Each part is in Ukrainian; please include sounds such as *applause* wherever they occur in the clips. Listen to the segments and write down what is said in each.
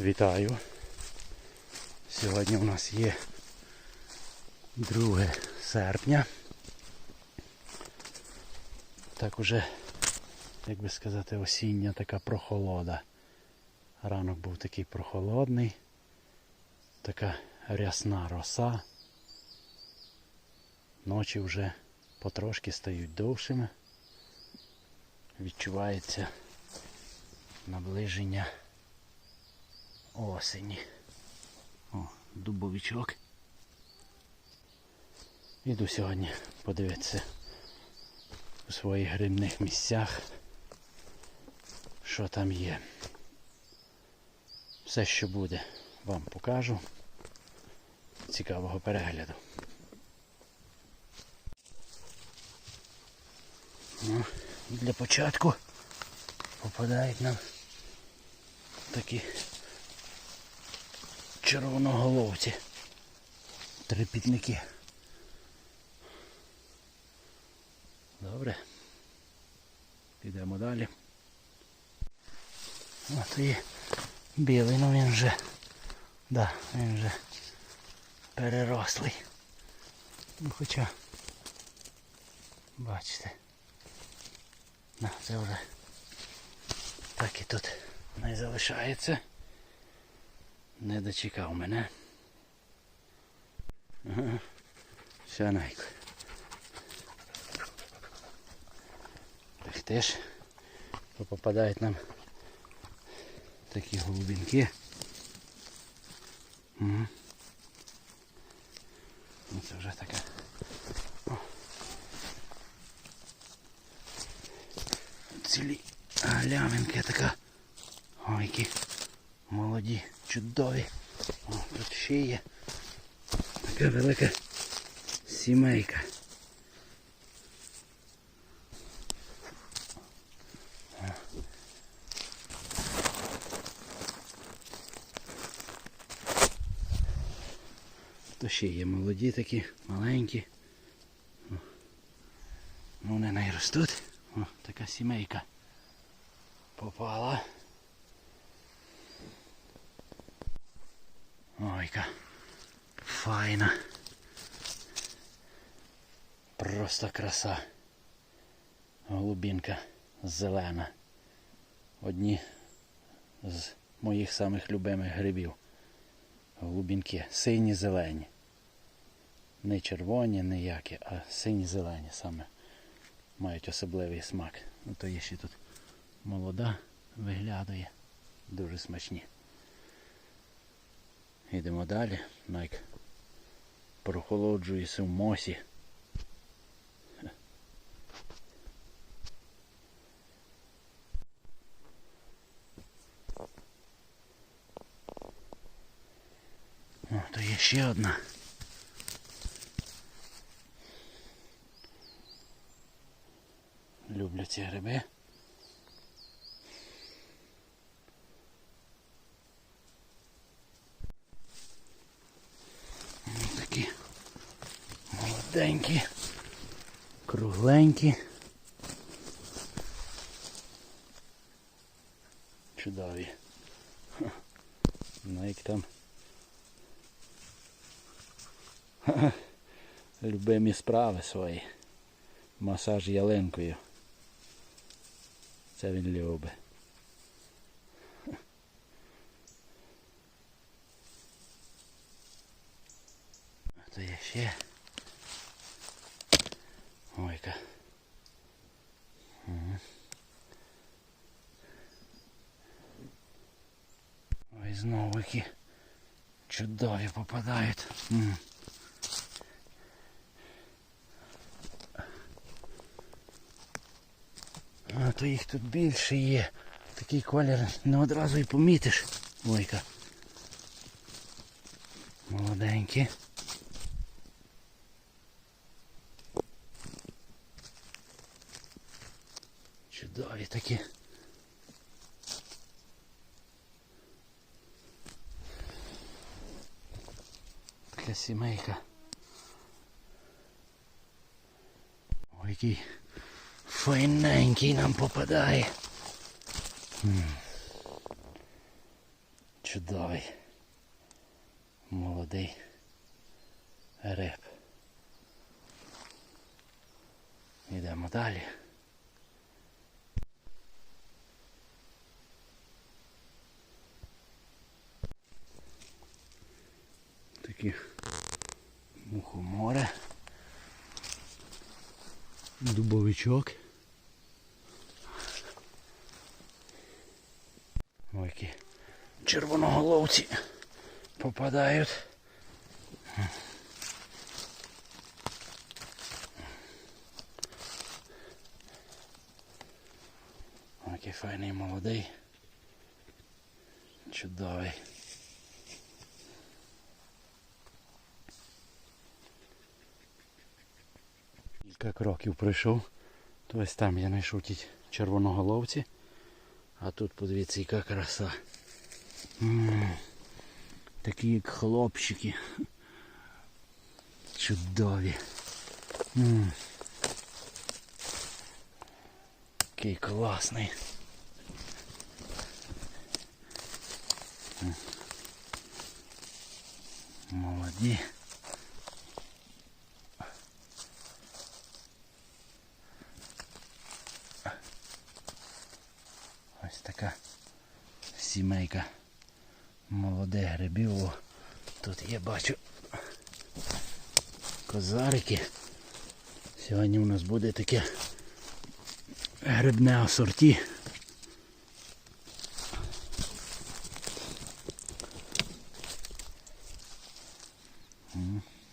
Вітаю. Сьогодні у нас є 2 серпня. Так уже, як би сказати, осіння така прохолода. Ранок був такий прохолодний, така рясна роса. Ночі вже потрошки стають довшими. Відчувається наближення осені. О, дубовичок. Іду сьогодні подивитися у своїх грибних місцях, що там є. Все, що буде, вам покажу. Цікавого перегляду. Ну, для початку попадають нам такі червоноголовці. Трипітники. Добре. Підемо далі. От і білий, ну він вже. Да, він вже перерослий. Ну хоча бачите. На, це вже так і тут не залишається. Не дочекав мене. Ага. Сянайко. Так теж попадають нам такі голубінки. Угу. Це вже таке. Цілі глявинки така. Ой, які молоді, чудові. О, тут ще є така велика сімейка. То ще є молоді такі, маленькі. Ну вони не ростуть. О, така сімейка попала. Ой-ка. Файна. Просто краса. Голубінка зелена. Одні з моїх самих любимих грибів. Голубінки. Сині зелені. Не червоні, ніякі, а сині зелені саме мають особливий смак. Ну то є ще тут молода виглядає. Дуже смачні. Йдемо далі. Найк прохолоджується в мосі. О, то є ще одна. Люблю ці гриби. Ось такі молоденькі, кругленькі. Чудові. Ха. Ну як там. Ха-ха. *laughs* Любимі справи свої. Масаж ялинкою. Це він любить. *laughs* То є ще. Ой-ка. Ой, знову які чудові попадають. А то їх тут більше є. Такий колір не одразу і помітиш. Ой-ка. Молоденькі. Чудові такі. Така сімейка. Ой, який файненький нам попадає. Чудовий. Молодий риб. Йдемо далі. Такі мухоморе. Дубовичок. Ой, які червоноголовці попадають. Який файний молодий. Чудовий. Кілька кроків пройшов. То ось там я знайшов ті червоноголовці. А тут подивіться, яка краса. Такі як хлопчики. Чудові. М. Який класний. Молоді. Ось така сімейка молодих грибів. О, Тут я бачу козарики. Сьогодні у нас буде таке грибне асорті.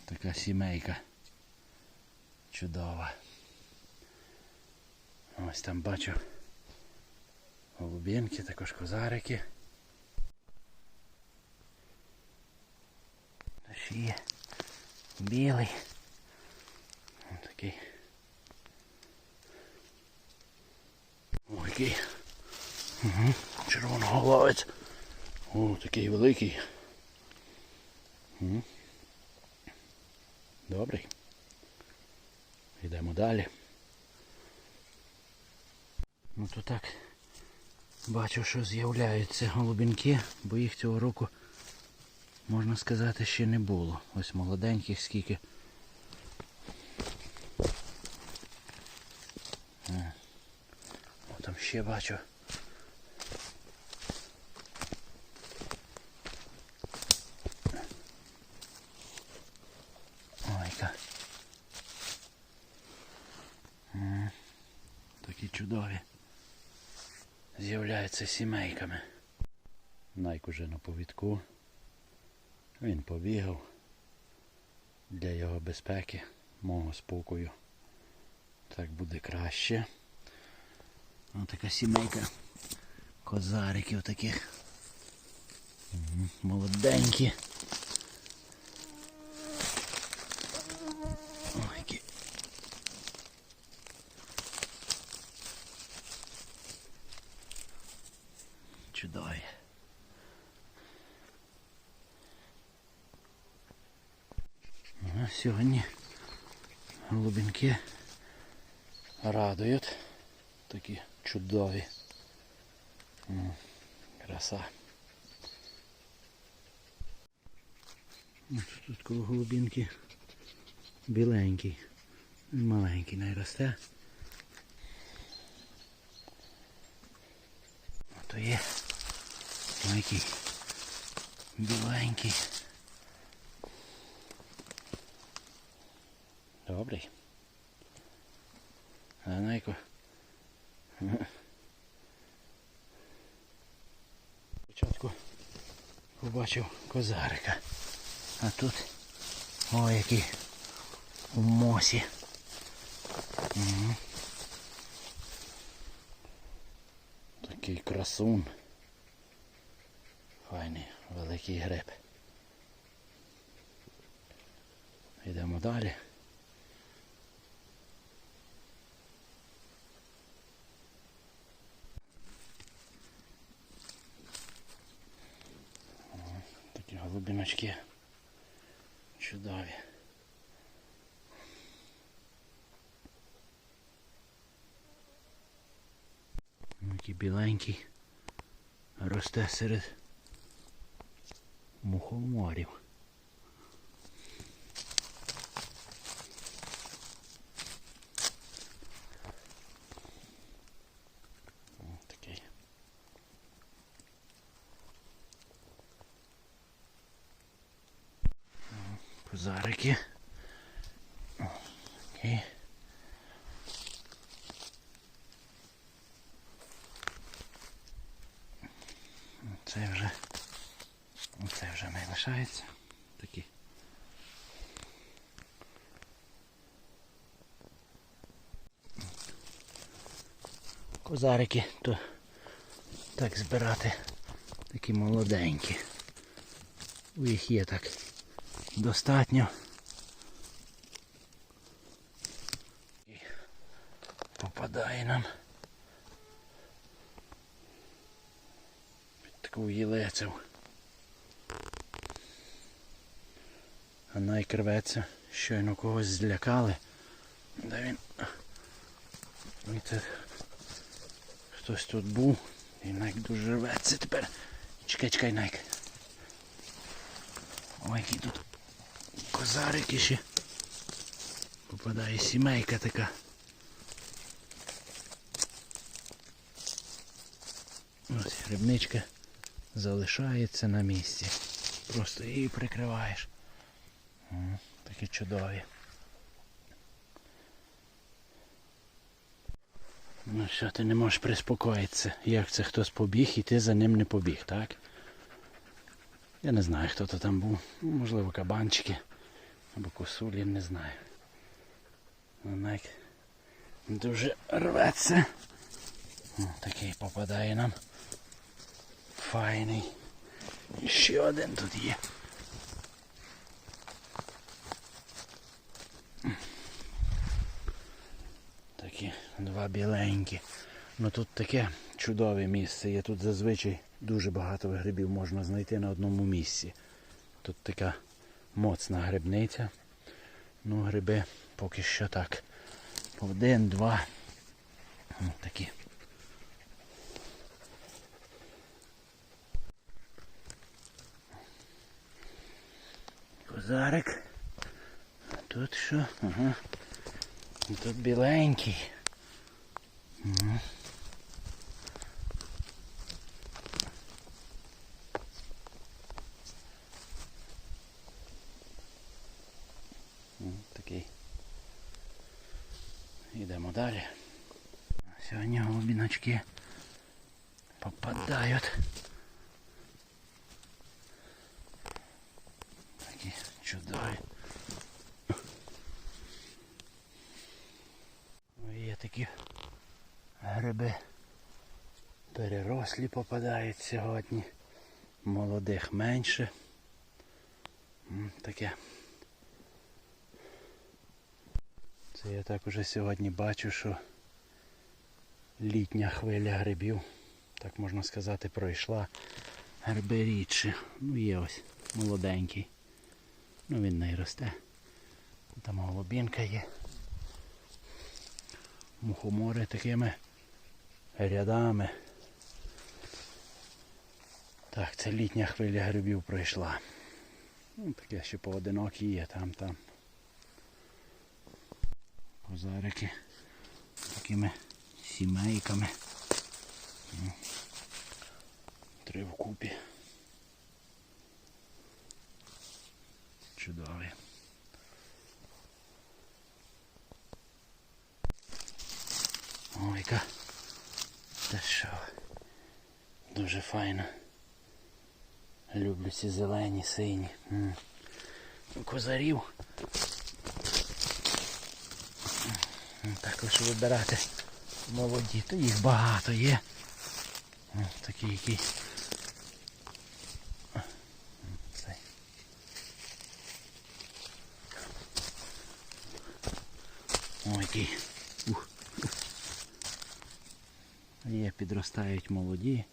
Така сімейка. Чудова. Ось там бачу голубінки, також козарики. Та є білий. Ось такий. Ой, який. Угу. Червоноголовець. О, такий великий. Угу. Добрий. Йдемо далі. Ну то так. Бачу, що з'являються голубінки, бо їх цього року, можна сказати, ще не було. Ось молоденьких скільки. Е. О, там ще бачу. Ой-ка. Такі чудові з'являються сімейками. Найк уже на повідку. Він побігав для його безпеки, мого спокою. Так буде краще. Ось така сімейка козариків таких. Молоденькі. Ой, які чудові. А сьогодні голубінки радують. Такі чудові. М, Краса. Тут голубінки біленький. Маленький не росте. А то є який біленький. Добрий. А найко. Спочатку побачив козарика. А тут ой який у мосі. Угу. Такий красун. Файний великий гриб. Йдемо далі. Такі голубіночки чудові. Ну, Який біленький росте серед мухоморів. Ось такий. Козарики. І це вже це вже не лишається. Такі. Козарики то так збирати такі молоденькі. У їх є так достатньо. І попадає нам під таку єлецю. А найкрветься, щойно когось злякали. Де він? Ой, це хтось тут був. І Найк дуже рветься тепер. Чекай, чекай, Найк. Ой, які тут козарики ще. Попадає сімейка така. Ось грибничка залишається на місці. Просто її прикриваєш. Такі чудові. Ну що, ти не можеш приспокоїтися, як це хтось побіг і ти за ним не побіг, так? Я не знаю, хто то там був. Можливо, кабанчики або косулі, не знаю. Вона як дуже рветься. О, такий попадає нам. Файний. І ще один тут є. Такі два біленькі. Ну тут таке чудове місце. Є тут зазвичай дуже багато грибів можна знайти на одному місці. Тут така моцна грибниця. Ну, гриби поки що так. Один, два. Ось такі. Козарик. Тут що? Ага. Тут біленький. Ага. М, Такий. Йдемо далі. Сьогодні голубіночки попадають. Такі чудові. Є такі гриби. Перерослі попадають сьогодні. Молодих менше. Таке. Це я так уже сьогодні бачу, що літня хвиля грибів, так можна сказати, пройшла. Гриби рідше. Ну є ось молоденький. Ну він не росте. Там голубінка є. Мухомори такими рядами. Так, це літня хвиля грибів пройшла. Ну, таке ще поодинокі є там, там. Козарики такими сімейками. Ну, Три вкупі. Чудові. Ой, яка. Та що? Дуже файно. Люблю ці зелені, сині. Козарів. Так лише вибирати молоді. То їх багато є. Ось такі якісь. Ой, який. Є, підростають молоді.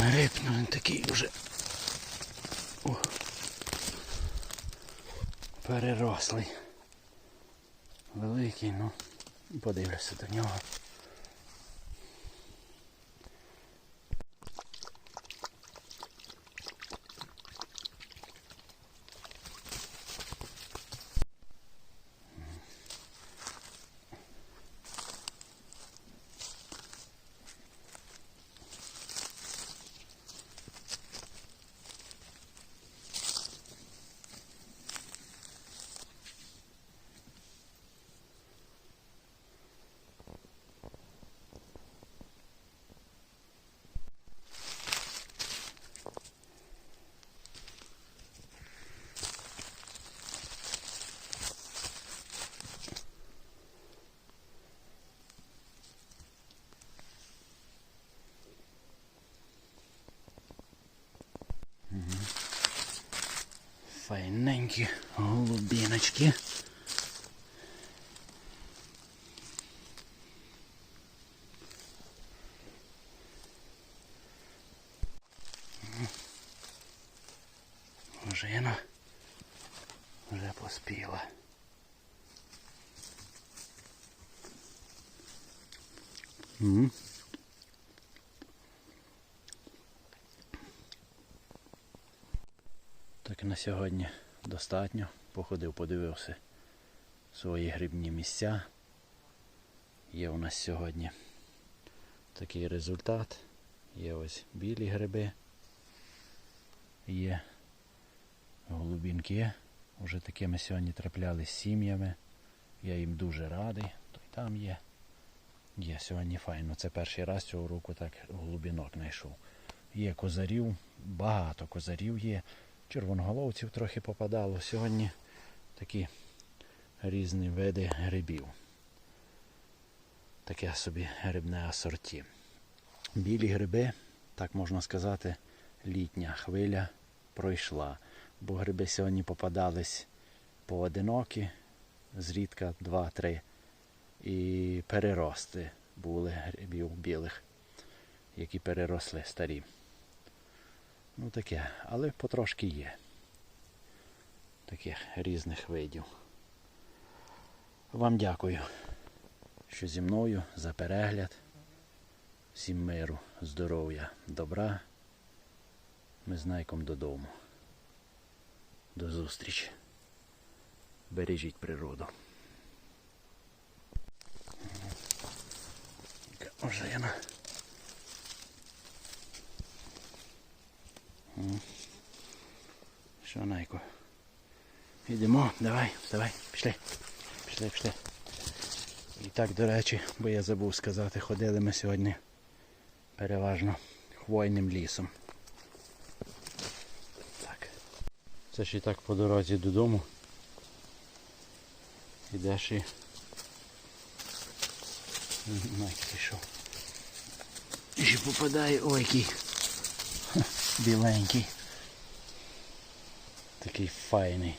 Гриб, ну він такий вже. О. Перерослий. Великий, ну. Подивлюся до нього. Файненькі голубіночки. Ожина вже поспіла. М. Так на сьогодні достатньо. Походив, подивився свої грибні місця. Є у нас сьогодні такий результат. Є ось білі гриби. Є голубінки. Уже такими сьогодні трапляли з сім'ями. Я їм дуже радий. То й там є. Є сьогодні файно. Це перший раз цього року так голубінок знайшов. Є козарів, багато козарів є. Червоноголовців трохи попадало. Сьогодні такі різні види грибів. Таке собі грибне асорті. Білі гриби, так можна сказати, літня хвиля пройшла. Бо гриби сьогодні попадались поодинокі, зрідка два-три. І перерости були грибів білих, які переросли старі. Ну таке, але потрошки є. Таких різних видів. Вам дякую, що зі мною за перегляд. Всім миру, здоров'я, добра. Ми з Найком додому. До зустрічі. Бережіть природу. Ожина. Що, Найко? Йдемо, давай, вставай, пішли. Пішли, пішли. І так, до речі, бо я забув сказати, ходили ми сьогодні переважно хвойним лісом. Так. Це ж і так по дорозі додому. Ідеш і... Найк пішов. І попадає, ой, який біленький. Такий файний.